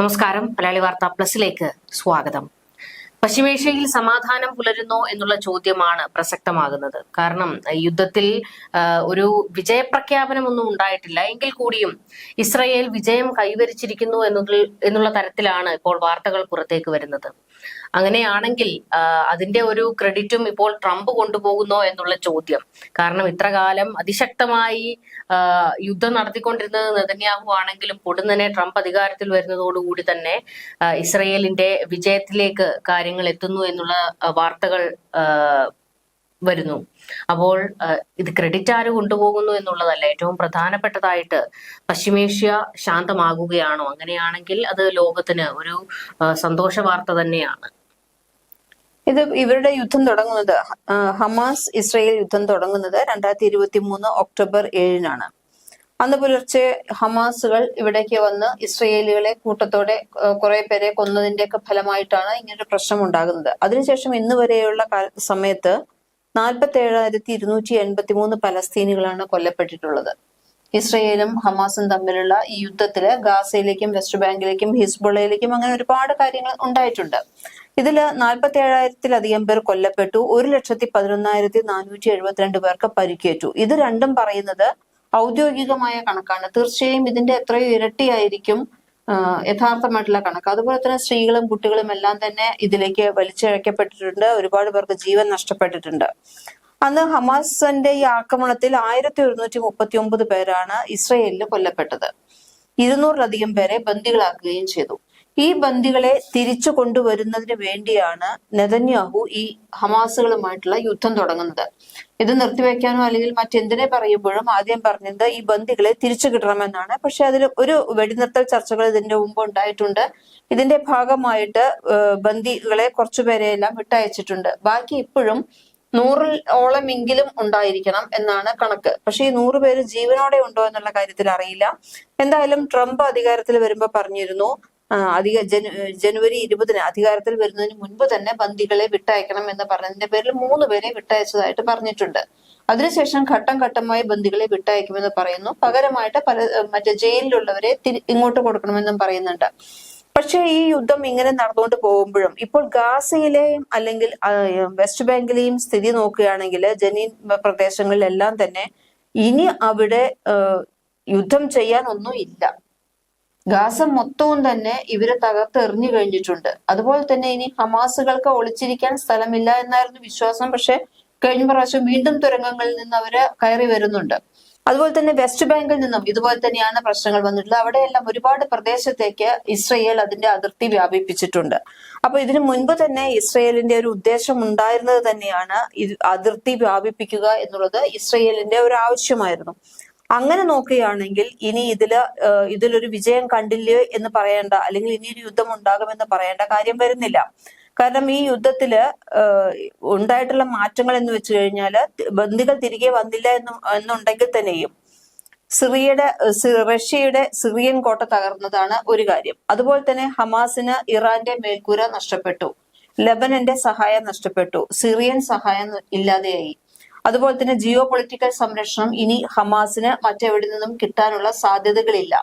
നമസ്കാരം. മലയാളി വാർത്ത പ്ലസിലേക്ക് സ്വാഗതം. പശ്ചിമേഷ്യയിൽ സമാധാനം പുലരുന്നോ എന്നുള്ള ചോദ്യമാണ് പ്രസക്തമാകുന്നത്. കാരണം യുദ്ധത്തിൽ ഒരു ഒരു വിജയപ്രഖ്യാപനമൊന്നും ഉണ്ടായിട്ടില്ല. എങ്കിൽ കൂടിയും ഇസ്രയേൽ വിജയം കൈവരിച്ചിരിക്കുന്നു എന്നുള്ള തരത്തിലാണ് ഇപ്പോൾ വാർത്തകൾ പുറത്തേക്ക് വരുന്നത്. അങ്ങനെയാണെങ്കിൽ അതിന്റെ ഒരു ക്രെഡിറ്റും ഇപ്പോൾ ട്രംപ് കൊണ്ടുപോകുന്നോ എന്നുള്ള ചോദ്യം. കാരണം ഇത്ര കാലം അതിശക്തമായി യുദ്ധം നടത്തിക്കൊണ്ടിരുന്നത് നെതന്യാഹു ആണെങ്കിലും പൊടുന്നനെ ട്രംപ് അധികാരത്തിൽ വരുന്നതോടുകൂടി തന്നെ ഇസ്രയേലിന്റെ വിജയത്തിലേക്ക് കാര്യങ്ങൾ എത്തുന്നു എന്നുള്ള വാർത്തകൾ വരുന്നു. അപ്പോൾ ഇത് ക്രെഡിറ്റ് ആര് കൊണ്ടുപോകുന്നു എന്നുള്ളതല്ല. ഏറ്റവും പ്രധാനപ്പെട്ടതായിട്ട് പശ്ചിമേഷ്യ ശാന്തമാകുകയാണോ? അങ്ങനെയാണെങ്കിൽ അത് ലോകത്തിന് ഒരു സന്തോഷ വാർത്ത തന്നെയാണ്. ഇത് ഇവരുടെ യുദ്ധം തുടങ്ങുന്നത് ഹമാസ് ഇസ്രയേൽ യുദ്ധം തുടങ്ങുന്നത് രണ്ടായിരത്തി ഇരുപത്തി മൂന്ന് ഒക്ടോബർ ഏഴിനാണ്. അന്ന് പുലർച്ചെ ഹമാസുകൾ ഇവിടേക്ക് വന്ന് ഇസ്രയേലികളെ കൂട്ടത്തോടെ കുറെ പേരെ കൊന്നതിന്റെയൊക്കെ ഫലമായിട്ടാണ് ഇങ്ങനൊരു പ്രശ്നം ഉണ്ടാകുന്നത്. അതിനുശേഷം ഇന്ന് വരെയുള്ള സമയത്ത് നാൽപ്പത്തി ഏഴായിരത്തി ഇരുന്നൂറ്റി എൺപത്തി മൂന്ന് പലസ്തീനികളാണ് കൊല്ലപ്പെട്ടിട്ടുള്ളത്. ഇസ്രയേലും ഹമാസും തമ്മിലുള്ള ഈ യുദ്ധത്തിൽ ഗാസയിലേക്കും വെസ്റ്റ് ബാങ്കിലേക്കും ഹിസ്ബുള്ളയിലേക്കും അങ്ങനെ ഒരുപാട് കാര്യങ്ങൾ ഉണ്ടായിട്ടുണ്ട്. ഇതിൽ നാൽപ്പത്തി ഏഴായിരത്തിലധികം പേർ കൊല്ലപ്പെട്ടു. ഒരു ലക്ഷത്തി പതിനൊന്നായിരത്തി നാനൂറ്റി എഴുപത്തിരണ്ട് പേർക്ക് പരിക്കേറ്റു. ഇത് രണ്ടും പറയുന്നത് ഔദ്യോഗികമായ കണക്കാണ്. തീർച്ചയായും ഇതിന്റെ എത്രയോ ഇരട്ടിയായിരിക്കും യഥാർത്ഥമായിട്ടുള്ള കണക്ക്. അതുപോലെ തന്നെ സ്ത്രീകളും കുട്ടികളും എല്ലാം തന്നെ ഇതിലേക്ക് വലിച്ചിഴക്കപ്പെട്ടിട്ടുണ്ട്. ഒരുപാട് പേർക്ക് ജീവൻ നഷ്ടപ്പെട്ടിട്ടുണ്ട്. അന്ന് ഹമാസിന്റെ ഈ ആക്രമണത്തിൽ ആയിരത്തി ഒരുന്നൂറ്റി മുപ്പത്തി ഒമ്പത് പേരാണ് ഇസ്രയേലിൽ കൊല്ലപ്പെട്ടത്. ഇരുന്നൂറിലധികം പേരെ ബന്ദികളാക്കുകയും ചെയ്തു. ഈ ബന്ദികളെ തിരിച്ചു കൊണ്ടുവരുന്നതിന് വേണ്ടിയാണ് നെതന്യാഹു ഈ ഹമാസുകളുമായിട്ടുള്ള യുദ്ധം തുടങ്ങുന്നത്. ഇത് നിർത്തിവെക്കാനോ അല്ലെങ്കിൽ മറ്റെന്തിനെ പറയുമ്പോഴും ആദ്യം പറഞ്ഞത് ഈ ബന്ദികളെ തിരിച്ചു കിട്ടണമെന്നാണ്. പക്ഷെ അതിൽ ഒരു വെടിനിർത്തൽ ചർച്ചകൾ ഇതിന്റെ മുമ്പ് ഉണ്ടായിട്ടുണ്ട്. ഇതിന്റെ ഭാഗമായിട്ട് ബന്ദികളെ കുറച്ചുപേരെയെല്ലാം വിട്ടയച്ചിട്ടുണ്ട്. ബാക്കി ഇപ്പോഴും നൂറിൽ ഓളമെങ്കിലും ഉണ്ടായിരിക്കണം എന്നാണ് കണക്ക്. പക്ഷെ ഈ നൂറ് പേര് ജീവനോടെ ഉണ്ടോ എന്നുള്ള കാര്യത്തിൽ അറിയില്ല. എന്തായാലും ട്രംപ് അധികാരത്തിൽ വരുമ്പോൾ പറഞ്ഞിരുന്നു അധിക ജനു ജനുവരി ഇരുപതിന് അധികാരത്തിൽ വരുന്നതിന് മുൻപ് തന്നെ ബന്ദികളെ വിട്ടയക്കണം എന്ന് പറഞ്ഞതിന്റെ പേരിൽ മൂന്ന് പേരെ വിട്ടയച്ചതായിട്ട് പറഞ്ഞിട്ടുണ്ട്. അതിനുശേഷം ഘട്ടം ഘട്ടമായി ബന്ദികളെ വിട്ടയക്കുമെന്ന് പറയുന്നു. പകരമായിട്ട് പല മറ്റേ ജയിലിലുള്ളവരെ ഇങ്ങോട്ട് കൊടുക്കണമെന്നും പറയുന്നുണ്ട്. പക്ഷേ ഈ യുദ്ധം ഇങ്ങനെ നടന്നുകൊണ്ട് പോകുമ്പോഴും ഇപ്പോൾ ഗാസയിലെയും അല്ലെങ്കിൽ വെസ്റ്റ് ബാങ്കിലെയും സ്ഥിതി നോക്കുകയാണെങ്കിൽ ജനീൻ പ്രദേശങ്ങളിലെല്ലാം തന്നെ ഇനി അവിടെ യുദ്ധം ചെയ്യാൻ ഒന്നും ഇല്ല. ഗാസ മൊത്തവും തന്നെ ഇവരെ തകർത്ത് എറിഞ്ഞു കഴിഞ്ഞിട്ടുണ്ട്. അതുപോലെ തന്നെ ഇനി ഹമാസുകൾക്ക് ഒളിച്ചിരിക്കാൻ സ്ഥലമില്ല എന്നായിരുന്നു വിശ്വാസം. പക്ഷെ കഴിഞ്ഞ പ്രാവശ്യം വീണ്ടും തുരങ്കങ്ങളിൽ നിന്ന് അവർ കയറി വരുന്നുണ്ട്. അതുപോലെ തന്നെ വെസ്റ്റ് ബാങ്കിൽ നിന്നും ഇതുപോലെ തന്നെയാണ് പ്രശ്നങ്ങൾ വന്നിട്ടുള്ളത്. അവിടെയെല്ലാം ഒരുപാട് പ്രദേശത്തേക്ക് ഇസ്രയേൽ അതിന്റെ അതിർത്തി വ്യാപിപ്പിച്ചിട്ടുണ്ട്. അപ്പൊ ഇതിനു മുൻപ് തന്നെ ഇസ്രയേലിന്റെ ഒരു ഉദ്ദേശം ഉണ്ടായിരുന്നത് തന്നെയാണ് അതിർത്തി വ്യാപിപ്പിക്കുക എന്നുള്ളത് ഇസ്രയേലിന്റെ ഒരു ആവശ്യമായിരുന്നു. അങ്ങനെ നോക്കുകയാണെങ്കിൽ ഇനി ഇതിൽ ഇതിലൊരു വിജയം കണ്ടില്ലേ എന്ന് പറയേണ്ട അല്ലെങ്കിൽ ഇനി ഒരു യുദ്ധം ഉണ്ടാകുമെന്ന് പറയേണ്ട കാര്യം വരുന്നില്ല. കാരണം ഈ യുദ്ധത്തിൽ ഉണ്ടായിട്ടുള്ള മാറ്റങ്ങൾ എന്ന് വെച്ച് കഴിഞ്ഞാൽ ബന്ദികൾ തിരികെ വന്നില്ല എന്ന് എന്നുണ്ടെങ്കിൽ തന്നെയും സിറിയയുടെ റഷ്യയുടെ സിറിയൻ കോട്ട തകർന്നതാണ് ഒരു കാര്യം. അതുപോലെ തന്നെ ഹമാസിന് ഇറാന്റെ മേൽക്കൂര നഷ്ടപ്പെട്ടു. ലബനന്റെ സഹായം നഷ്ടപ്പെട്ടു. സിറിയൻ സഹായം ഇല്ലാതെയായി. അതുപോലെ തന്നെ ജിയോ പൊളിറ്റിക്കൽ സംരക്ഷണം ഇനി ഹമാസിന് മറ്റെവിടെ നിന്നും കിട്ടാനുള്ള സാധ്യതകളില്ല.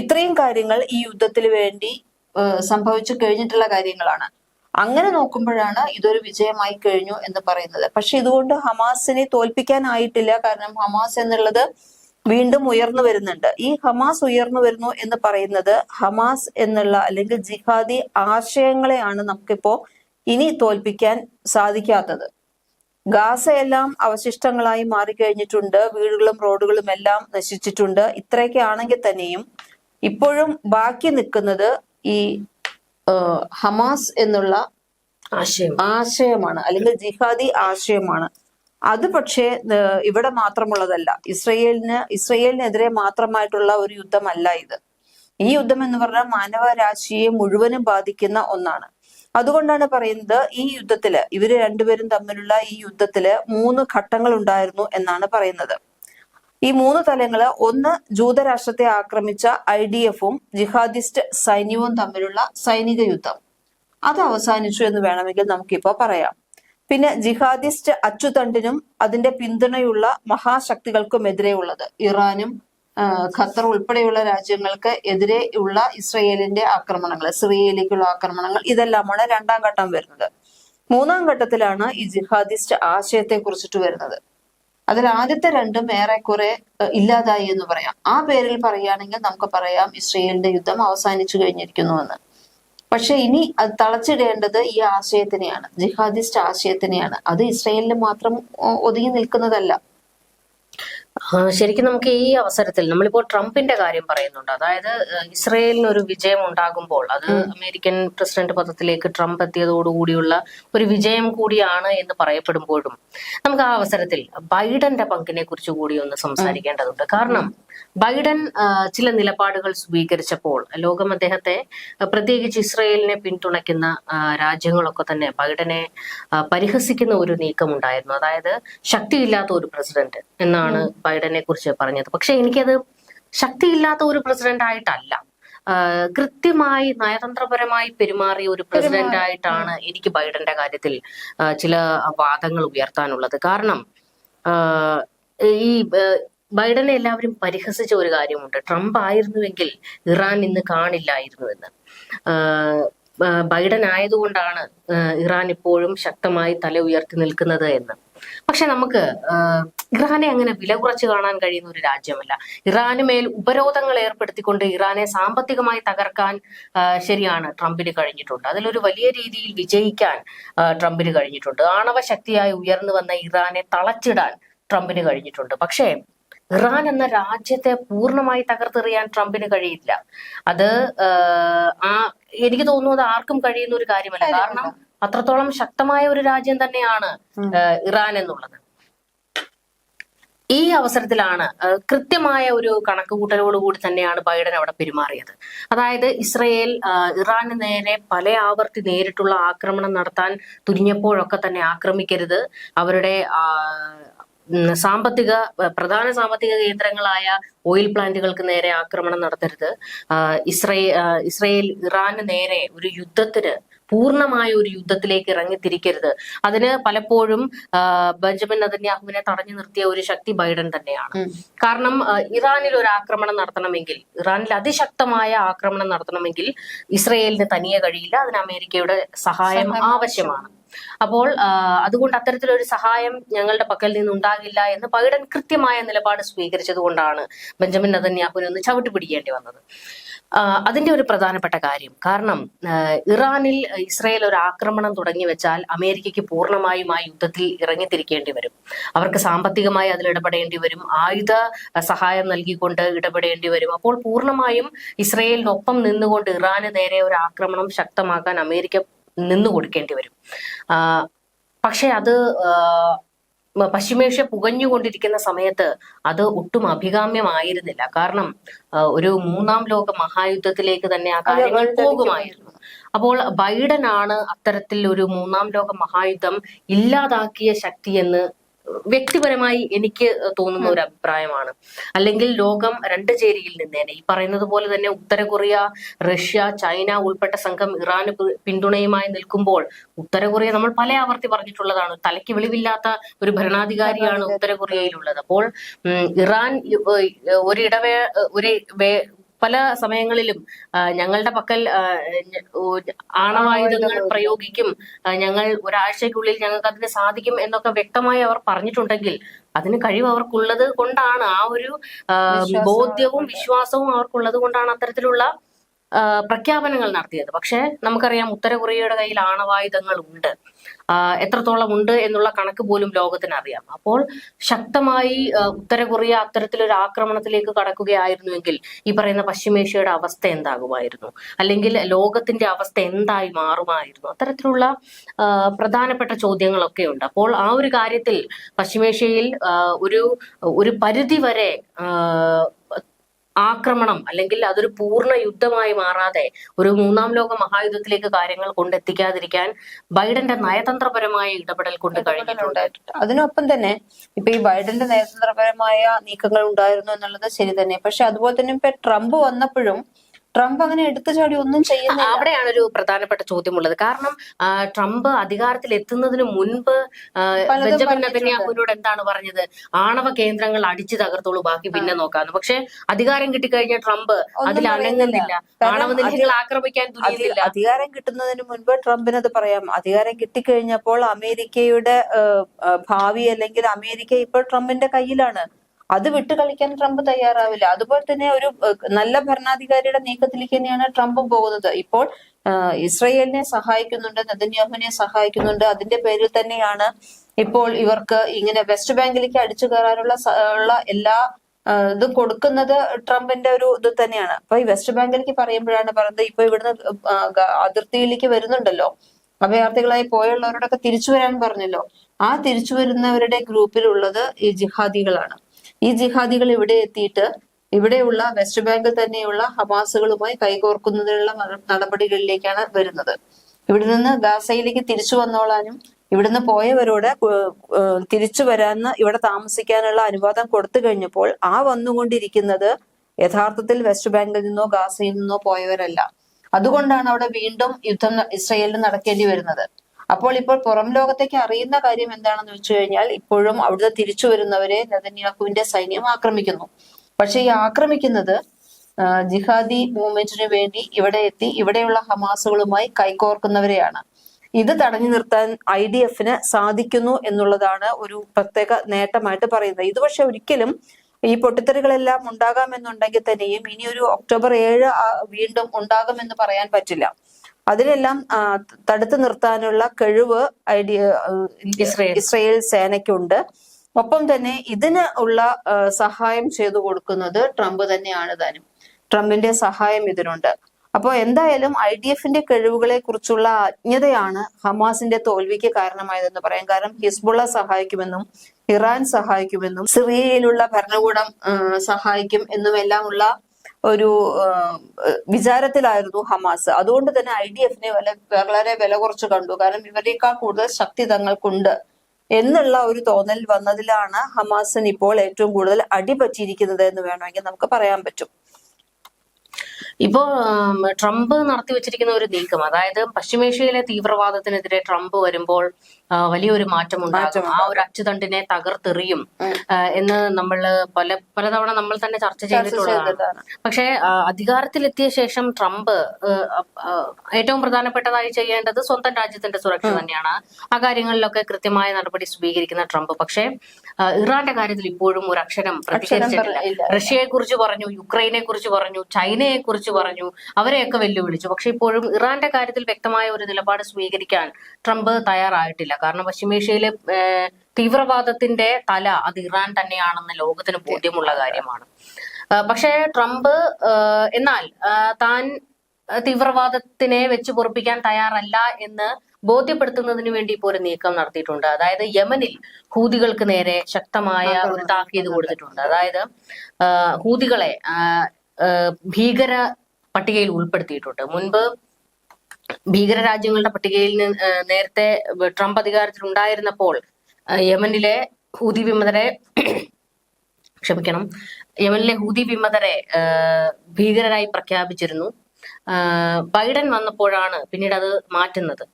ഇത്രയും കാര്യങ്ങൾ ഈ യുദ്ധത്തിന് വേണ്ടി സംഭവിച്ചു കഴിഞ്ഞിട്ടുള്ള കാര്യങ്ങളാണ്. അങ്ങനെ നോക്കുമ്പോഴാണ് ഇതൊരു വിജയമായി കഴിഞ്ഞു എന്ന് പറയുന്നത്. പക്ഷെ ഇതുകൊണ്ട് ഹമാസിനെ തോൽപ്പിക്കാനായിട്ടില്ല. കാരണം ഹമാസ് എന്നുള്ളത് വീണ്ടും ഉയർന്നു വരുന്നുണ്ട്. ഈ ഹമാസ് ഉയർന്നു വരുന്നു എന്ന് പറയുന്നത് ഹമാസ് എന്നുള്ള അല്ലെങ്കിൽ ജിഹാദി ആശയങ്ങളെയാണ് നമുക്കിപ്പോ ഇനി തോൽപ്പിക്കാൻ സാധിക്കാത്തത്. ഗാസയെല്ലാം അവശിഷ്ടങ്ങളായി മാറിക്കഴിഞ്ഞിട്ടുണ്ട്. വീടുകളും റോഡുകളും എല്ലാം നശിച്ചിട്ടുണ്ട്. ഇത്രയൊക്കെ ആണെങ്കിൽ തന്നെയും ഇപ്പോഴും ബാക്കി നിൽക്കുന്നത് ഈ ഹമാസ് എന്നുള്ള ആശയം. ആശയമാണ്. അല്ലെങ്കിൽ ജിഹാദി ആശയമാണ്. അത് പക്ഷേ ഇവിടെ മാത്രമുള്ളതല്ല. ഇസ്രയേലിന് ഇസ്രയേലിനെതിരെ മാത്രമായിട്ടുള്ള ഒരു യുദ്ധമല്ല ഇത്. ഈ യുദ്ധം എന്ന് പറഞ്ഞാൽ മാനവരാശിയെ മുഴുവനും ബാധിക്കുന്ന ഒന്നാണ്. അതുകൊണ്ടാണ് പറയുന്നത് ഈ യുദ്ധത്തിൽ ഇവർ രണ്ടുപേരും തമ്മിലുള്ള ഈ യുദ്ധത്തിൽ മൂന്ന് ഘട്ടങ്ങൾ ഉണ്ടായിരുന്നു എന്നാണ് പറയുന്നത്. ഈ മൂന്ന് തലങ്ങൾ ഒന്ന് ജൂതരാഷ്ട്രത്തെ ആക്രമിച്ച ഐ ഡി എഫും ജിഹാദിസ്റ്റ് സൈന്യവും തമ്മിലുള്ള സൈനിക യുദ്ധം. അത് അവസാനിച്ചു എന്ന് വേണമെങ്കിൽ നമുക്കിപ്പോ പറയാം. പിന്നെ ജിഹാദിസ്റ്റ് അച്ചുതണ്ടിനും അതിന്റെ പിന്തുണയുള്ള മഹാശക്തികൾക്കും എതിരെയുള്ളത് ഇറാനും ഖത്തർ ഉൾപ്പെടെയുള്ള രാജ്യങ്ങൾക്ക് എതിരെ ഉള്ള ഇസ്രയേലിന്റെ ആക്രമണങ്ങൾ സിറിയയിലേക്കുള്ള ആക്രമണങ്ങൾ ഇതെല്ലാമാണ് രണ്ടാം ഘട്ടം വരുന്നത്. മൂന്നാം ഘട്ടത്തിലാണ് ഈ ജിഹാദിസ്റ്റ് ആശയത്തെ കുറിച്ചിട്ട് വരുന്നത്. അതിൽ ആദ്യത്തെ രണ്ടും ഏറെക്കുറെ ഇല്ലാതായി എന്ന് പറയാം. ആ പേരിൽ പറയുകയാണെങ്കിൽ നമുക്ക് പറയാം ഇസ്രയേലിന്റെ യുദ്ധം അവസാനിച്ചു കഴിഞ്ഞിരിക്കുന്നു എന്ന് പക്ഷെ ഇനി അത് തളച്ചിടേണ്ടത് ഈ ആശയത്തിനെയാണ് ജിഹാദിസ്റ്റ് ആശയത്തിനെയാണ്. അത് ഇസ്രയേലിന് മാത്രം ഒതുങ്ങി നിൽക്കുന്നതല്ല. ശരിക്കും നമുക്ക് ഈ അവസരത്തിൽ നമ്മളിപ്പോൾ ട്രംപിന്റെ കാര്യം പറയുന്നുണ്ട്. അതായത് ഇസ്രയേലിന് ഒരു വിജയം ഉണ്ടാകുമ്പോൾ അത് അമേരിക്കൻ പ്രസിഡന്റ് പദത്തിലേക്ക് ട്രംപ് എത്തിയതോടുകൂടിയുള്ള ഒരു വിജയം കൂടിയാണ് എന്ന് പറയപ്പെടുമ്പോഴും നമുക്ക് ആ അവസരത്തിൽ ബൈഡന്റെ പങ്കിനെ കുറിച്ച് കൂടി ഒന്ന് സംസാരിക്കേണ്ടതുണ്ട്. കാരണം ബൈഡൻ ചില നിലപാടുകൾ സ്വീകരിച്ചപ്പോൾ ലോകം അദ്ദേഹത്തെ പ്രത്യേകിച്ച് ഇസ്രയേലിനെ പിന്തുണയ്ക്കുന്ന രാജ്യങ്ങളൊക്കെ തന്നെ ബൈഡനെ പരിഹസിക്കുന്ന ഒരു നീക്കമുണ്ടായിരുന്നു. അതായത് ശക്തിയില്ലാത്ത ഒരു പ്രസിഡന്റ് എന്നാണ് ബൈഡനെ കുറിച്ച് പറഞ്ഞത്. പക്ഷെ എനിക്കത് ശക്തിയില്ലാത്ത ഒരു പ്രസിഡന്റ് ആയിട്ടല്ല കൃത്യമായി നയതന്ത്രപരമായി പെരുമാറിയ ഒരു പ്രസിഡന്റ് ആയിട്ടാണ് എനിക്ക് ബൈഡന്റെ കാര്യത്തിൽ ചില വാദങ്ങൾ ഉയർത്താനുള്ളത്. കാരണം ഈ ബൈഡനെ എല്ലാവരും പരിഹസിച്ച ഒരു കാര്യമുണ്ട്. ട്രംപ് ആയിരുന്നുവെങ്കിൽ ഇറാൻ ഇന്ന് കാണില്ലായിരുന്നു എന്ന് ബൈഡൻ ആയതുകൊണ്ടാണ് ഇറാൻ ഇപ്പോഴും ശക്തമായി തല ഉയർത്തി നിൽക്കുന്നത് എന്ന്. പക്ഷെ നമുക്ക് ഇറാനെ അങ്ങനെ വില കുറച്ച് കാണാൻ കഴിയുന്ന ഒരു രാജ്യമല്ല. ഇറാന് മേൽ ഉപരോധങ്ങൾ ഏർപ്പെടുത്തിക്കൊണ്ട് ഇറാനെ സാമ്പത്തികമായി തകർക്കാൻ ശരിയാണ് ട്രംപിന് കഴിഞ്ഞിട്ടുണ്ട്. അതിലൊരു വലിയ രീതിയിൽ വിജയിക്കാൻ ട്രംപിന് കഴിഞ്ഞിട്ടുണ്ട്. ആണവ ശക്തിയായി ഉയർന്നു വന്ന ഇറാനെ തളച്ചിടാൻ ട്രംപിന് കഴിഞ്ഞിട്ടുണ്ട്. പക്ഷേ ഇറാൻ എന്ന രാജ്യത്തെ പൂർണമായി തകർത്തെറിയാൻ ട്രംപിന് കഴിയില്ല. അത് ആ എനിക്ക് തോന്നുന്നത് ആർക്കും കഴിയുന്ന ഒരു കാര്യമല്ല. കാരണം അത്രത്തോളം ശക്തമായ ഒരു രാജ്യം തന്നെയാണ് ഇറാൻ എന്നുള്ളത്. ഈ അവസരത്തിലാണ് കൃത്യമായ ഒരു കണക്കുകൂട്ടലോടുകൂടി തന്നെയാണ് ബൈഡൻ അവിടെ പെരുമാറിയത്. അതായത് ഇസ്രയേൽ ഇറാന് നേരെ പല ആവർത്തി നേരിട്ടുള്ള ആക്രമണം നടത്താൻ തുനിഞ്ഞപ്പോഴൊക്കെ തന്നെ ആക്രമിക്കരുത്. അവരുടെ സാമ്പത്തിക പ്രധാന സാമ്പത്തിക കേന്ദ്രങ്ങളായ ഓയിൽ പ്ലാന്റുകൾക്ക് നേരെ ആക്രമണം നടത്തരുത്. ഇസ്രയേൽ ഇസ്രയേൽ ഇറാന് നേരെ ഒരു യുദ്ധത്തിന് പൂർണമായ ഒരു യുദ്ധത്തിലേക്ക് ഇറങ്ങിത്തിരിക്കരുത്. അതിന് പലപ്പോഴും ബെഞ്ചമിൻ നദന്യാഹുവിനെ തടഞ്ഞു നിർത്തിയ ഒരു ശക്തി ബൈഡൻ തന്നെയാണ്. കാരണം ഇറാനിൽ ഒരു ആക്രമണം നടത്തണമെങ്കിൽ ഇറാനിൽ അതിശക്തമായ ആക്രമണം നടത്തണമെങ്കിൽ ഇസ്രയേലിന് തനിയെ കഴിയില്ല. അതിന് അമേരിക്കയുടെ സഹായം ആവശ്യമാണ്. അപ്പോൾ അതുകൊണ്ട് അത്തരത്തിലൊരു സഹായം ഞങ്ങളുടെ പക്കൽ നിന്നുണ്ടാകില്ല എന്ന് ബൈഡൻ കൃത്യമായ നിലപാട് സ്വീകരിച്ചത് കൊണ്ടാണ് ബെഞ്ചമിൻ നദന്യാഹുവിനെ ഒന്ന് ചവിട്ടുപിടിക്കേണ്ടി വന്നത്. അതിന്റെ ഒരു പ്രധാനപ്പെട്ട കാര്യം. കാരണം ഇറാനിൽ ഇസ്രായേൽ ഒരു ആക്രമണം തുടങ്ങി വെച്ചാൽ അമേരിക്കയ്ക്ക് പൂർണമായും ആ യുദ്ധത്തിൽ ഇറങ്ങിത്തിരിക്കേണ്ടി വരും. അവർക്ക് സാമ്പത്തികമായി അതിൽ ഇടപെടേണ്ടി വരും. ആയുധ സഹായം നൽകിക്കൊണ്ട് ഇടപെടേണ്ടി വരും. അപ്പോൾ പൂർണമായും ഇസ്രയേലിനൊപ്പം നിന്നുകൊണ്ട് ഇറാന് നേരെ ഒരു ആക്രമണം ശക്തമാക്കാൻ അമേരിക്ക നിന്നു കൊടുക്കേണ്ടി വരും പക്ഷെ അത് പശ്ചിമേഷ്യ പുകഞ്ഞുകൊണ്ടിരിക്കുന്ന സമയത്ത് അത് ഒട്ടും അഭികാമ്യമായിരുന്നില്ല. കാരണം ഒരു മൂന്നാം ലോക മഹായുദ്ധത്തിലേക്ക് തന്നെ ആ കാര്യങ്ങൾ പോകുമായിരുന്നു. അപ്പോൾ ബൈഡൻ ആണ് അത്തരത്തിൽ ഒരു മൂന്നാം ലോക മഹായുദ്ധം ഇല്ലാതാക്കിയ ശക്തി എന്ന് വ്യക്തിപരമായി എനിക്ക് തോന്നുന്ന ഒരു അഭിപ്രായമാണ്. അല്ലെങ്കിൽ ലോകം രണ്ട് ചേരിയിൽ നിന്നേനെ ഈ പറയുന്നത് പോലെ തന്നെ ഉത്തര കൊറിയ റഷ്യ ചൈന ഉൾപ്പെട്ട സംഘം ഇറാന് പിന്തുണയുമായി നിൽക്കുമ്പോൾ ഉത്തര കൊറിയ നമ്മൾ പല ആവർത്തി പറഞ്ഞിട്ടുള്ളതാണ്. തലയ്ക്ക് വെളിവില്ലാത്ത ഒരു ഭരണാധികാരിയാണ് ഉത്തര കൊറിയയിലുള്ളത്. അപ്പോൾ ഇറാൻ ഒരു ഇടവേ ഒരിടവേ ഒരു പല സമയങ്ങളിലും ഞങ്ങളുടെ പക്കൽ ആണവായുധങ്ങൾ പ്രയോഗിക്കും. ഞങ്ങൾ ഒരാഴ്ചക്കുള്ളിൽ ഞങ്ങൾക്ക് അതിന് സാധിക്കും എന്നൊക്കെ വ്യക്തമായി അവർ പറഞ്ഞിട്ടുണ്ടെങ്കിൽ അതിന് കഴിവ് അവർക്കുള്ളത് കൊണ്ടാണ് ആ ഒരു ബോധ്യവും വിശ്വാസവും അവർക്കുള്ളത് കൊണ്ടാണ് അത്തരത്തിലുള്ള പ്രഖ്യാപനങ്ങൾ നടത്തിയത്. പക്ഷേ നമുക്കറിയാം ഉത്തര കൊറിയയുടെ കയ്യിൽ ആണവായുധങ്ങൾ ഉണ്ട്. എത്രത്തോളം ഉണ്ട് എന്നുള്ള കണക്ക് പോലും ലോകത്തിന് അറിയാം അപ്പോൾ ശക്തമായി ഉത്തര കൊറിയ അത്തരത്തിലൊരു ആക്രമണത്തിലേക്ക് കടക്കുകയായിരുന്നുവെങ്കിൽ ഈ പറയുന്ന പശ്ചിമേഷ്യയുടെ അവസ്ഥ എന്താകുമായിരുന്നു? അല്ലെങ്കിൽ ലോകത്തിന്റെ അവസ്ഥ എന്തായി മാറുമായിരുന്നു? അത്തരത്തിലുള്ള പ്രധാനപ്പെട്ട ചോദ്യങ്ങളൊക്കെ ഉണ്ട്. അപ്പോൾ ആ ഒരു കാര്യത്തിൽ പശ്ചിമേഷ്യയിൽ ഒരു ഒരു പരിധി വരെ ആക്രമണം അല്ലെങ്കിൽ അതൊരു പൂർണ യുദ്ധമായി മാറാതെ ഒരു മൂന്നാം ലോക മഹായുദ്ധത്തിലേക്ക് കാര്യങ്ങൾ കൊണ്ടെത്തിക്കാതിരിക്കാൻ ബൈഡന്റെ നയതന്ത്രപരമായ ഇടപെടൽ കൊണ്ട് കഴിഞ്ഞിട്ടുണ്ട്. അതിനൊപ്പം തന്നെ ഇപ്പൊ ഈ ബൈഡന്റെ നയതന്ത്രപരമായ നീക്കങ്ങൾ ഉണ്ടായിരുന്നു എന്നുള്ളത് ശരി തന്നെ. പക്ഷെ അതുപോലെ തന്നെ ഇപ്പൊ ട്രംപ് വന്നപ്പോഴും ട്രംപ് അങ്ങനെ എടുത്തു ചാടി ഒന്നും ചെയ്യുന്നില്ല. അവിടെയാണ് ഒരു പ്രധാനപ്പെട്ട ചോദ്യമുള്ളത്. കാരണം ട്രംപ് അധികാരത്തിൽ എത്തുന്നതിന് മുൻപ് ബെഞ്ചമിൻ. നെതന്യാഹുവിനോട് എന്താണ് പറഞ്ഞത്? ആണവ കേന്ദ്രങ്ങൾ അടിച്ചു തകർത്തോളൂ ബാക്കി പിന്നെ നോക്കാന്ന്. പക്ഷെ അധികാരം കിട്ടിക്കഴിഞ്ഞ ട്രംപ് അതിൽ അനങ്ങുന്നില്ല. ആണവ നിലയങ്ങൾ ആക്രമിക്കാൻ തുനിയുന്നില്ല. അധികാരം കിട്ടുന്നതിന് മുൻപ് ട്രംപിന് അത് പറയാം. അധികാരം കിട്ടിക്കഴിഞ്ഞപ്പോൾ അമേരിക്കയുടെ ഭാവി അല്ലെങ്കിൽ അമേരിക്ക ഇപ്പോൾ ട്രംപിന്റെ കയ്യിലാണ്. അത് വിട്ടു കളിക്കാൻ ട്രംപ് തയ്യാറാവില്ല. അതുപോലെ തന്നെ ഒരു നല്ല ഭരണാധികാരിയുടെ നീക്കത്തിലേക്ക് തന്നെയാണ് ട്രംപ് പോകുന്നത്. ഇപ്പോൾ ഇസ്രയേലിനെ സഹായിക്കുന്നുണ്ട് നെതന്യാഹുവിനെ സഹായിക്കുന്നുണ്ട്. അതിന്റെ പേരിൽ തന്നെയാണ് ഇപ്പോൾ ഇവർക്ക് ഇങ്ങനെ വെസ്റ്റ് ബാങ്കിലേക്ക് അടിച്ചു കയറാനുള്ള ഉള്ള എല്ലാ ഇത് കൊടുക്കുന്നത് ട്രംപിന്റെ ഒരു ഇത് തന്നെയാണ്. അപ്പൊ ഈ വെസ്റ്റ് ബാങ്കിലേക്ക് പറയുമ്പോഴാണ് പറയുന്നത് ഇപ്പൊ ഇവിടുന്ന് അതിർത്തിയിലേക്ക് വരുന്നുണ്ടല്ലോ. അഭയാർത്ഥികളായി പോയുള്ളവരോടൊക്കെ തിരിച്ചു വരാൻ പറഞ്ഞല്ലോ. ആ തിരിച്ചു വരുന്നവരുടെ ഗ്രൂപ്പിലുള്ളത് ഈ ജിഹാദികളാണ്. ഈ ജിഹാദികൾ ഇവിടെ എത്തിയിട്ട് ഇവിടെയുള്ള വെസ്റ്റ് ബാങ്കിൽ തന്നെയുള്ള ഹമാസുകളുമായി കൈകോർക്കുന്നതിനുള്ള നടപടികളിലേക്കാണ് വരുന്നത്. ഇവിടെ നിന്ന് ഗാസയിലേക്ക് തിരിച്ചു വന്നോളാനും ഇവിടുന്ന് പോയവരോട് തിരിച്ചു വരാന്ന് ഇവിടെ താമസിക്കാനുള്ള അനുവാദം കൊടുത്തു കഴിഞ്ഞപ്പോൾ ആ വന്നുകൊണ്ടിരിക്കുന്നത് യഥാർത്ഥത്തിൽ വെസ്റ്റ് ബാങ്കിൽ നിന്നോ ഗാസയിൽ നിന്നോ പോയവരല്ല. അതുകൊണ്ടാണ് അവിടെ വീണ്ടും യുദ്ധം ഇസ്രയേലിൽ നടക്കേണ്ടി വരുന്നത്. അപ്പോൾ ഇപ്പോൾ പുറം ലോകത്തേക്ക് അറിയുന്ന കാര്യം എന്താണെന്ന് വെച്ചു കഴിഞ്ഞാൽ ഇപ്പോഴും അവിടുത്തെ തിരിച്ചു വരുന്നവരെ നെതന്യാഹുവിന്റെ സൈന്യം ആക്രമിക്കുന്നു. പക്ഷെ ഈ ആക്രമിക്കുന്നത് ജിഹാദി മൂവ്മെന്റിന് വേണ്ടി ഇവിടെ എത്തി ഇവിടെയുള്ള ഹമാസുകളുമായി കൈകോർക്കുന്നവരെയാണ്. ഇത് തടഞ്ഞു നിർത്താൻ ഐ ഡി എഫിന് സാധിക്കുന്നു എന്നുള്ളതാണ് ഒരു പ്രത്യേക നേട്ടമായിട്ട് പറയുന്നത്. ഇത് പക്ഷെ ഒരിക്കലും ഈ പൊട്ടിത്തെറികളെല്ലാം ഉണ്ടാകാമെന്നുണ്ടെങ്കിൽ തന്നെയും ഇനി ഒരു ഒക്ടോബർ ഏഴ് വീണ്ടും ഉണ്ടാകുമെന്ന് പറയാൻ പറ്റില്ല. അതിനെല്ലാം ആ, തടുത്തു നിർത്താനുള്ള കഴിവ് ഐഡിയ ഇസ്രയേൽ. സേനയ്ക്കുണ്ട്. ഒപ്പം തന്നെ ഇതിന് ഉള്ള സഹായം ചെയ്തു കൊടുക്കുന്നത് ട്രംപ് തന്നെയാണ് താനും. ട്രംപിന്റെ സഹായം ഇതിനുണ്ട്. അപ്പോൾ എന്തായാലും ഐ ഡി എഫിന്റെ കഴിവുകളെ കുറിച്ചുള്ള അജ്ഞതയാണ് ഹമാസിന്റെ തോൽവിക്ക് കാരണമായതെന്ന് പറയാം. കാരണം ഹിസ്ബുള്ള സഹായിക്കുമെന്നും ഇറാൻ സഹായിക്കുമെന്നും സിറിയയിലുള്ള ഭരണകൂടം സഹായിക്കും എന്നുമെല്ലാം ഉള്ള ഒരു വിചാരത്തിലായിരുന്നു ഹമാസ്. അതുകൊണ്ട് തന്നെ ഐ ഡി എഫിനെ വളരെ വില കുറച്ച് കണ്ടു. കാരണം ഇവരെക്കാൾ കൂടുതൽ ശക്തി തങ്ങൾക്കുണ്ട് എന്നുള്ള ഒരു തോന്നൽ വന്നതിലാണ് ഹമാസിന് ഇപ്പോൾ ഏറ്റവും കൂടുതൽ അടിപറ്റിയിരിക്കുന്നത് എന്ന് വേണമെങ്കിൽ നമുക്ക് പറയാൻ പറ്റും. ഇപ്പോ ട്രംപ് നടത്തി വെച്ചിരിക്കുന്ന ഒരു നീക്കം അതായത് പശ്ചിമേഷ്യയിലെ തീവ്രവാദത്തിനെതിരെ ട്രംപ് വരുമ്പോൾ വലിയൊരു മാറ്റം ഉണ്ടാകും ആ ഒരു അച്ചുതണ്ടിനെ തകർത്തെറിയും. എന്ന് നമ്മൾ പല പലതവണ നമ്മൾ തന്നെ ചർച്ച ചെയ്തിട്ടുള്ളതാണ്. പക്ഷെ അധികാരത്തിലെത്തിയ ശേഷം ട്രംപ് ഏറ്റവും പ്രധാനപ്പെട്ടതായി ചെയ്യേണ്ടത് സ്വന്തം രാജ്യത്തിന്റെ സുരക്ഷ തന്നെയാണ്. ആ കാര്യങ്ങളിലൊക്കെ കൃത്യമായ നടപടി സ്വീകരിക്കുന്ന ട്രംപ്. പക്ഷേ ഇറാന്റെ കാര്യത്തിൽ ഇപ്പോഴും ഒരു അക്ഷരം പ്രതികരിച്ചിട്ടില്ല. റഷ്യയെ കുറിച്ച് പറഞ്ഞു യുക്രൈനെ കുറിച്ച് പറഞ്ഞു ചൈനയെ കുറിച്ച് പറഞ്ഞു അവരെയൊക്കെ വെല്ലുവിളിച്ചു. പക്ഷെ ഇപ്പോഴും ഇറാന്റെ കാര്യത്തിൽ വ്യക്തമായ ഒരു നിലപാട് സ്വീകരിക്കാൻ ട്രംപ് തയ്യാറായിട്ടില്ല. കാരണം പശ്ചിമേഷ്യയിലെ തീവ്രവാദത്തിന്റെ തല അത് ഇറാൻ തന്നെയാണെന്ന് ലോകത്തിന് ബോധ്യമുള്ള കാര്യമാണ്. പക്ഷേ ട്രംപ് എന്നാൽ താൻ തീവ്രവാദത്തിനെ വെച്ച് പൊറപ്പിക്കാൻ തയ്യാറല്ല എന്ന് ബോധ്യപ്പെടുത്തുന്നതിന് വേണ്ടി ഇപ്പോൾ ഒരു നീക്കം നടത്തിയിട്ടുണ്ട്. അതായത് യമനിൽ ഹൂതികൾക്ക് നേരെ ശക്തമായ ഒരു താക്കീത് കൊടുത്തിട്ടുണ്ട്. അതായത് ഹൂതികളെ ഭീകര പട്ടികയിൽ ഉൾപ്പെടുത്തിയിട്ടുണ്ട്. മുൻപ് ഭീകര രാജ്യങ്ങളുടെ പട്ടികയിൽ നിന്ന് നേരത്തെ ട്രംപ് അധികാരത്തിൽ ഉണ്ടായിരുന്നപ്പോൾ യമനിലെ ഹൂതി വിമതരെ ക്ഷമിക്കണം യമനിലെ ഹൂതി വിമതരെ ഭീകരരായി പ്രഖ്യാപിച്ചിരുന്നു. ബൈഡൻ വന്നപ്പോഴാണ് പിന്നീട് അത് മാറ്റുന്നത്.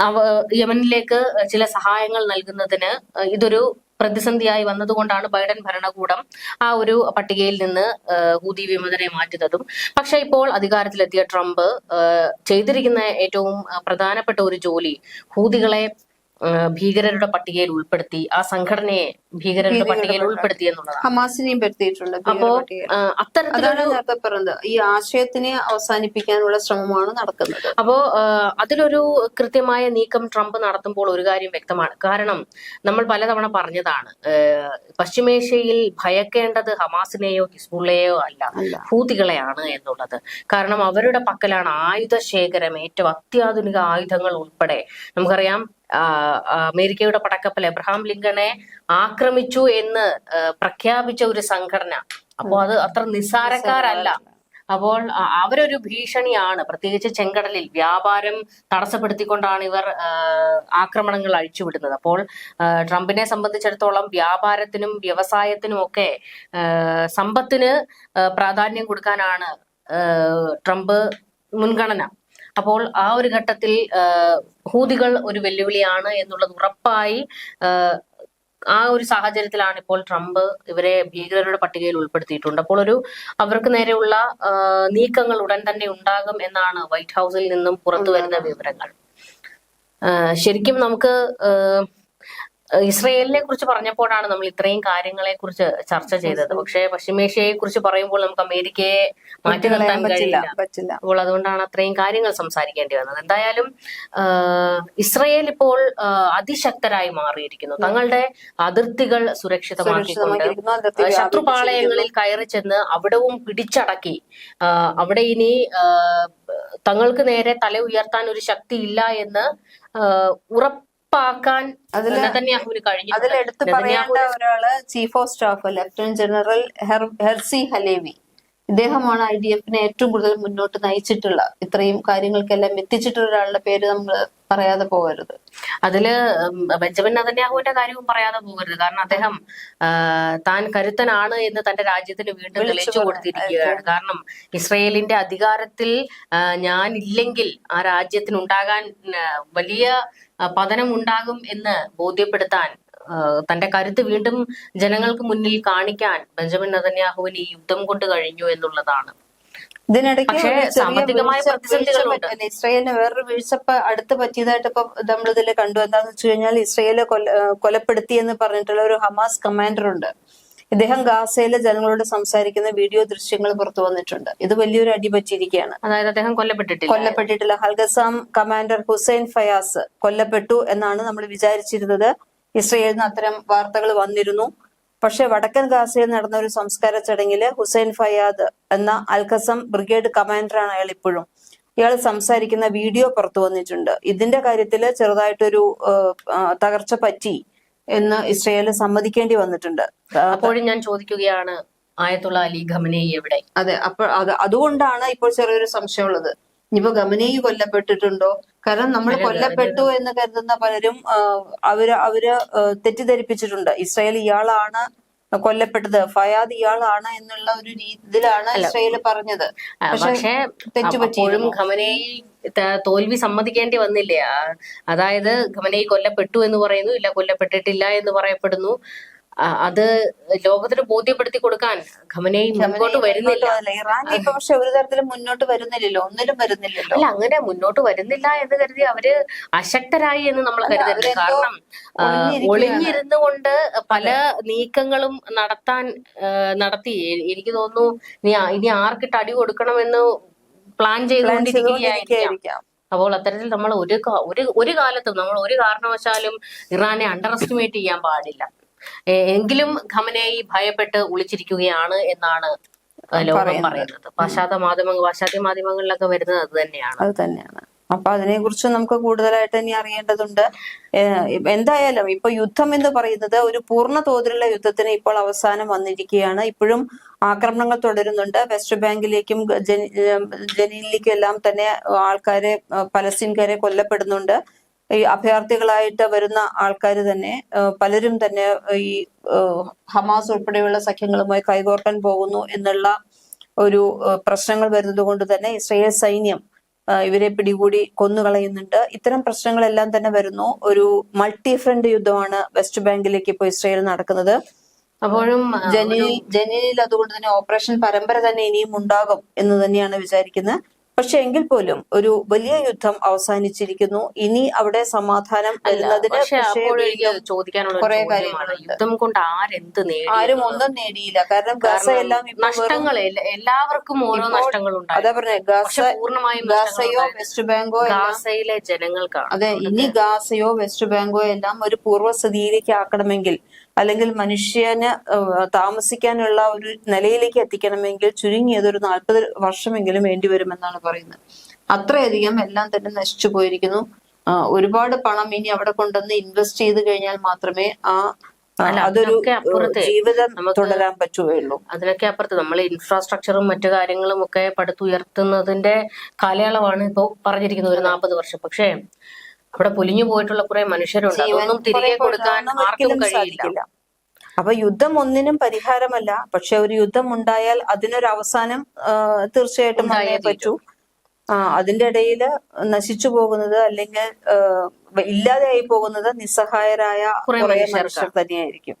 അവ യമനിലേക്ക് ചില സഹായങ്ങൾ നൽകുന്നതിന് ഇതൊരു പ്രതിസന്ധിയായി വന്നതുകൊണ്ടാണ് ബൈഡൻ ഭരണകൂടം ആ ഒരു പട്ടികയിൽ നിന്ന് ഹൂതി വിമതനെ മാറ്റുന്നതും പക്ഷെ ഇപ്പോൾ അധികാരത്തിലെത്തിയ ട്രംപ് ചെയ്തിരിക്കുന്ന ഏറ്റവും പ്രധാനപ്പെട്ട ഒരു ജോലി ഹൂതികളെ ഭീകരരുടെ പട്ടികയിൽ ഉൾപ്പെടുത്തി ആ സംഘടനയെ ഭീകരരുടെ പട്ടികയിൽ ഉൾപ്പെടുത്തി എന്നുള്ളതാണ്. ഹമാസിനെയും പെടുത്തിയിട്ടുണ്ട് അപ്പോ അത്തരത്തിലാണ് നേരത്തെ പറഞ്ഞത്. ഈ ആശയത്തിനെ അവസാനിപ്പിക്കാനുള്ള ശ്രമമാണ് നടക്കുന്നത്. അപ്പോ അതിലൊരു കൃത്യമായ നീക്കം ട്രംപ് നടത്തുമ്പോൾ ഒരു കാര്യം വ്യക്തമാണ്. കാരണം നമ്മൾ പലതവണ പറഞ്ഞതാണ് പശ്ചിമേഷ്യയിൽ ഭയക്കേണ്ടത് ഹമാസിനെയോ ഹിസ്ബുള്ളയോ അല്ല ഭൂതികളെയാണ് ഹൂതികളെയാണ് എന്നുള്ളത്. കാരണം അവരുടെ പക്കലാണ് ആയുധ ശേഖരം ഏറ്റവും അത്യാധുനിക ആയുധങ്ങൾ ഉൾപ്പെടെ. നമുക്കറിയാം അമേരിക്കയുടെ പടക്കപ്പൽ എബ്രഹാം ലിങ്കണെ ആക്രമിച്ചു എന്ന് പ്രഖ്യാപിച്ച ഒരു സംഘടന. അപ്പോൾ അത് അത്ര നിസ്സാരക്കാരല്ല. അപ്പോൾ അവരൊരു ഭീഷണിയാണ്. പ്രത്യേകിച്ച് ചെങ്കടലിൽ വ്യാപാരം തടസ്സപ്പെടുത്തിക്കൊണ്ടാണ് ഇവർ ആക്രമണങ്ങൾ അഴിച്ചുവിടുന്നത്. അപ്പോൾ ട്രംപിനെ സംബന്ധിച്ചിടത്തോളം വ്യാപാരത്തിനും വ്യവസായത്തിനും ഒക്കെ സമ്പത്തിന് പ്രാധാന്യം കൊടുക്കാനാണ് ട്രംപ് മുൻഗണന. അപ്പോൾ ആ ഒരു ഘട്ടത്തിൽ ഹൂതികൾ ഒരു വെല്ലുവിളിയാണ് എന്നുള്ളത് ഉറപ്പായി ആ ഒരു സാഹചര്യത്തിലാണ് ഇപ്പോൾ ട്രംപ് ഇവരെ ഭീകരരുടെ പട്ടികയിൽ ഉൾപ്പെടുത്തിയിട്ടുണ്ട്. അപ്പോൾ ഒരു അവർക്ക് നേരെയുള്ള നീക്കങ്ങൾ ഉടൻ തന്നെ ഉണ്ടാകും എന്നാണ് വൈറ്റ് ഹൗസിൽ നിന്നും പുറത്തു വരുന്ന വിവരങ്ങൾ. ശരിക്കും നമുക്ക് ഇസ്രയേലിനെ കുറിച്ച് പറഞ്ഞപ്പോഴാണ് നമ്മൾ ഇത്രയും കാര്യങ്ങളെ കുറിച്ച് ചർച്ച ചെയ്തത്. പക്ഷേ പശ്ചിമേഷ്യയെ കുറിച്ച് പറയുമ്പോൾ നമുക്ക് അമേരിക്കയെ മാറ്റി നിർത്താൻ കഴിയില്ല. അപ്പോൾ അതുകൊണ്ടാണ് അത്രയും കാര്യങ്ങൾ സംസാരിക്കേണ്ടി വന്നത്. എന്തായാലും ഇസ്രയേൽ ഇപ്പോൾ അതിശക്തരായി മാറിയിരിക്കുന്നു. തങ്ങളുടെ അതിർത്തികൾ സുരക്ഷിതമാക്കിക്കൊണ്ട് ശത്രുപാളയങ്ങളിൽ കയറി ചെന്ന് അവിടവും പിടിച്ചടക്കി അവിടെ ഇനി തങ്ങൾക്ക് നേരെ തല ഉയർത്താൻ ഒരു ശക്തി ഇല്ല എന്ന് ആ, ഉറപ്പാക്കാൻ അതിൽ നെതന്യാഹുവിന് കഴിഞ്ഞു അതിൽ എടുത്തു പറയേണ്ട ഒരാൾ chief of staff lieutenant general Her- Herzi Halevi. ഇദ്ദേഹമാണ് ഐ ഡി എഫിനെ ഏറ്റവും കൂടുതൽ മുന്നോട്ട് നയിച്ചിട്ടുള്ള. ഇത്രയും കാര്യങ്ങൾക്കെല്ലാം എത്തിച്ചിട്ടുള്ള ഒരാളുടെ പേര് നമ്മൾ പറയാതെ പോകരുത്. അതിൽ ബെഞ്ചമിൻ നതന്യാഹുവിന്റെ കാര്യവും പറയാതെ പോകരുത്. കാരണം അദ്ദേഹം താൻ കരുത്തനാണ് എന്ന് തന്റെ രാജ്യത്തിന് വീണ്ടും തെളിയിച്ചു കൊടുത്തിരിക്കുകയാണ്. കാരണം ഇസ്രയേലിന്റെ അധികാരത്തിൽ ഞാൻ ഇല്ലെങ്കിൽ ആ രാജ്യത്തിനുണ്ടാകാൻ വലിയ പതനം ഉണ്ടാകും എന്ന് ബോധ്യപ്പെടുത്താൻ തന്റെ കരുത്ത് വീണ്ടും ജനങ്ങൾക്ക് മുന്നിൽ കാണിക്കാൻ ബെഞ്ചമിൻ നതന്യാഹുവിന് ഈ യുദ്ധം കൊണ്ട് കഴിഞ്ഞു എന്നുള്ളതാണ്. ഇതിനിടയ്ക്ക് ഇസ്രയേലിന് വേറൊരു വീഴ്ച അടുത്ത് പറ്റിയതായിട്ട് ഇപ്പൊ നമ്മൾ ഇതിൽ കണ്ടു. എന്താന്ന് വെച്ച് കഴിഞ്ഞാൽ ഇസ്രയേൽ കൊല കൊലപ്പെടുത്തി എന്ന് പറഞ്ഞിട്ടുള്ള ഒരു ഹമാസ് കമാൻഡർ ഉണ്ട്. ഇദ്ദേഹം ഗാസയിലെ ജനങ്ങളോട് സംസാരിക്കുന്ന വീഡിയോ ദൃശ്യങ്ങൾ പുറത്തു വന്നിട്ടുണ്ട്. ഇത് വലിയൊരു അടി പറ്റിയിരിക്കുകയാണ്. അതായത് അദ്ദേഹം കൊല്ലപ്പെട്ടിട്ടില്ല. കൊല്ലപ്പെട്ടിട്ടില്ല. ഹൽഗസാം കമാൻഡർ ഹുസൈൻ ഫയാസ് കൊല്ലപ്പെട്ടു എന്നാണ് നമ്മൾ വിചാരിച്ചിരുന്നത്. ഇസ്രയേലിൽ നിന്ന് അത്തരം വാർത്തകൾ വന്നിരുന്നു. പക്ഷെ വടക്കൻ ഗാസയിൽ നടന്ന ഒരു സംസ്കാര ചടങ്ങിൽ ഹുസൈൻ ഫയാദ് എന്ന അൽഖസം ബ്രിഗേഡ് കമാൻഡറാണ് അയാൾ ഇപ്പോഴും. ഇയാൾ സംസാരിക്കുന്ന വീഡിയോ പുറത്തു വന്നിട്ടുണ്ട്. ഇതിന്റെ കാര്യത്തിൽ ചെറുതായിട്ടൊരു തകർച്ച പറ്റി എന്ന് ഇസ്രയേൽ സമ്മതിക്കേണ്ടി വന്നിട്ടുണ്ട്. അപ്പോഴും ഞാൻ ചോദിക്കുകയാണ് ആയത്തുള്ള അലി ഖമനേയി എവിടെ? അതെ അപ്പൊ അത് അതുകൊണ്ടാണ് ഇപ്പോൾ ചെറിയൊരു സംശയമുള്ളത്. ഇനിയിപ്പോ ഖമനേയി കൊല്ലപ്പെട്ടിട്ടുണ്ടോ? കാരണം നമ്മൾ കൊല്ലപ്പെട്ടു എന്ന് കരുതുന്ന പലരും അവർ അവർ തെറ്റിദ്ധരിപ്പിച്ചിട്ടുണ്ട്. ഇസ്രായേൽ ഇയാളാണ് കൊല്ലപ്പെട്ടത്. ഫയാദ് ഇയാളാണ് എന്നുള്ള ഒരു രീതിയിലാണ് ഇസ്രായേൽ പറഞ്ഞത്. പക്ഷേ തെറ്റുപറ്റിയും അപ്പോഴും ഖമനേയി തോൽവി സമ്മതിക്കേണ്ടി വന്നില്ലേ? അതായത് ഖമനയിൽ കൊല്ലപ്പെട്ടു എന്ന് പറയുന്നു ഇല്ല കൊല്ലപ്പെട്ടിട്ടില്ല എന്ന് പറയപ്പെടുന്നു. അത് ലോകത്തിന് ബോധ്യപ്പെടുത്തി കൊടുക്കാൻ ഖമനയും മുന്നോട്ട് വരുന്നില്ല. ഇറാൻ ഇപ്പൊ പക്ഷെ ഒരു തരത്തിലും മുന്നോട്ട് വരുന്നില്ലല്ലോ. ഒന്നിലും വരുന്നില്ലല്ലോ. അല്ല അങ്ങനെ മുന്നോട്ട് വരുന്നില്ല എന്ന് കരുതി അവർ അശക്തരായി എന്ന് നമ്മൾ കരുതരുത്. കാരണം ഒളിഞ്ഞിരുന്നു കൊണ്ട് പല നീക്കങ്ങളും നടത്താൻ നടത്തി. എനിക്ക് തോന്നുന്നു ഇനി ആർക്കിട്ട് അടി കൊടുക്കണമെന്ന് പ്ലാൻ ചെയ്തുകൊണ്ടിരിക്കുകയായിരിക്കാം. അപ്പോൾ അത്തരത്തിൽ നമ്മൾ ഒരു ഒരു ഒരു കാലത്തും നമ്മൾ ഒരു കാരണവശാലും ഇറാനെ അണ്ടർ എസ്റ്റിമേറ്റ് ചെയ്യാൻ പാടില്ല. എങ്കിലും ഖമനേയി ഭയപ്പെട്ട് ഒളിച്ചിരിക്കുകയാണ് എന്നാണ് ലോകം പറയുന്നത്. പാശ്ചാത്യ മാധ്യമങ്ങൾ പാശ്ചാത്യ മാധ്യമങ്ങളിലൊക്കെ വരുന്നത് അത് തന്നെയാണ്. അത് തന്നെയാണ്. അപ്പൊ അതിനെ കുറിച്ച് നമുക്ക് കൂടുതലായിട്ട് ഇനി അറിയേണ്ടതുണ്ട്. എന്തായാലും ഇപ്പൊ യുദ്ധം എന്ന് പറയുന്നത് ഒരു പൂർണ തോതിലുള്ള യുദ്ധത്തിന് ഇപ്പോൾ അവസാനം വന്നിരിക്കുകയാണ്. ഇപ്പോഴും ആക്രമണങ്ങൾ തുടരുന്നുണ്ട്. വെസ്റ്റ് ബാങ്കിലേക്കും ജനീനിലേക്കും എല്ലാം തന്നെ ആൾക്കാരെ പലസ്തീൻകാരെ കൊല്ലപ്പെടുന്നുണ്ട്. ഈ അഭയാർത്ഥികളായിട്ട് വരുന്ന ആൾക്കാർ തന്നെ പലരും തന്നെ ഈ ഹമാസ് ഉൾപ്പെടെയുള്ള സഖ്യങ്ങളുമായി കൈകോർക്കാൻ പോകുന്നു എന്നുള്ള ഒരു പ്രശ്നങ്ങൾ വരുന്നത് കൊണ്ട് തന്നെ ഇസ്രയേൽ സൈന്യം ഇവരെ പിടികൂടി കൊന്നുകളയുന്നുണ്ട്. ഇത്തരം പ്രശ്നങ്ങളെല്ലാം തന്നെ വരുന്നു. ഒരു മൾട്ടി ഫ്രണ്ട് യുദ്ധമാണ് വെസ്റ്റ് ബാങ്കിലേക്ക് ഇപ്പോൾ ഇസ്രയേൽ നടക്കുന്നത്. അപ്പോഴും ജനീനിൽ ജനീനിൽ അതുകൊണ്ട് തന്നെ ഓപ്പറേഷൻ പരമ്പര തന്നെ ഇനിയും ഉണ്ടാകും എന്ന് തന്നെയാണ് വിചാരിക്കുന്നത്. പക്ഷെ എങ്കിൽ പോലും ഒരു വലിയ യുദ്ധം അവസാനിച്ചിരിക്കുന്നു. ഇനി അവിടെ സമാധാനം വരുന്നതിന് ചോദിക്കാനുള്ള കുറേ കാര്യങ്ങളുണ്ട്. യുദ്ധം കൊണ്ട് ആരെന്ത് നേടി ആരും ഒന്നും നേടിയില്ല. കാരണം ഗസ എല്ലാം നഷ്ടങ്ങൾ എല്ലാവർക്കും ഓരോ നഷ്ടങ്ങൾ ഉണ്ടായി. അതാ പറഞ്ഞ ഗസ പൂർണമായും ഗസയോ വെസ്റ്റ് ബാങ്കോ ഗാസയിലെ ജനങ്ങൾക്കാണ് അതെ ഇനി ഗാസയോ വെസ്റ്റ് ബാങ്കോ എല്ലാം ഒരു പൂർവസ്ഥിതിയിലേക്ക് ആക്കണമെങ്കിൽ അല്ലെങ്കിൽ മനുഷ്യന് താമസിക്കാനുള്ള ഒരു നിലയിലേക്ക് എത്തിക്കണമെങ്കിൽ ചുരുങ്ങിയത് ഒരു നാൽപ്പത് വർഷമെങ്കിലും വേണ്ടിവരുമെന്നാണ് പറയുന്നത്. അത്രയധികം എല്ലാം തന്നെ നശിച്ചു പോയിരിക്കുന്നു. ഒരുപാട് പണം ഇനി അവിടെ കൊണ്ടുവന്ന് ഇൻവെസ്റ്റ് ചെയ്ത് കഴിഞ്ഞാൽ മാത്രമേ ആ അതൊരു ജീവിതം നമുക്ക് തുടരാൻ പറ്റുകയുള്ളൂ. അതിനൊക്കെ അപ്പുറത്ത് നമ്മൾ ഇൻഫ്രാസ്ട്രക്ചറും മറ്റു കാര്യങ്ങളും ഒക്കെ പടുത്തുയർത്തുന്നതിന്റെ കാലയളവാണ് ഇപ്പോൾ പറഞ്ഞിരിക്കുന്നത് ഒരു നാൽപ്പത് വർഷം. പക്ഷേ അവിടെ പൊലിഞ്ഞു പോയിട്ടുള്ള കുറെ മനുഷ്യരുണ്ട്. അതൊന്നും തിരികെ കൊടുക്കാൻ ആർക്കും കഴിയില്ല. അപ്പൊ യുദ്ധം ഒന്നിനും പരിഹാരമല്ല. പക്ഷെ ഒരു യുദ്ധം ഉണ്ടായാൽ അതിനൊരു അവസാനം തീർച്ചയായിട്ടും പറയാൻ പറ്റൂ. ആ അതിന്റെ ഇടയിൽ നശിച്ചു പോകുന്നത് അല്ലെങ്കിൽ ഇല്ലാതെയായി പോകുന്നത് നിസ്സഹായരായ കുറേ. മനുഷ്യർ തന്നെയായിരിക്കും.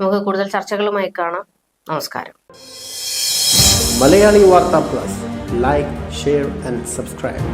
നമുക്ക് കൂടുതൽ ചർച്ചകളുമായി കാണാം. നമസ്കാരം. Malayali Vartha plus. Like share and subscribe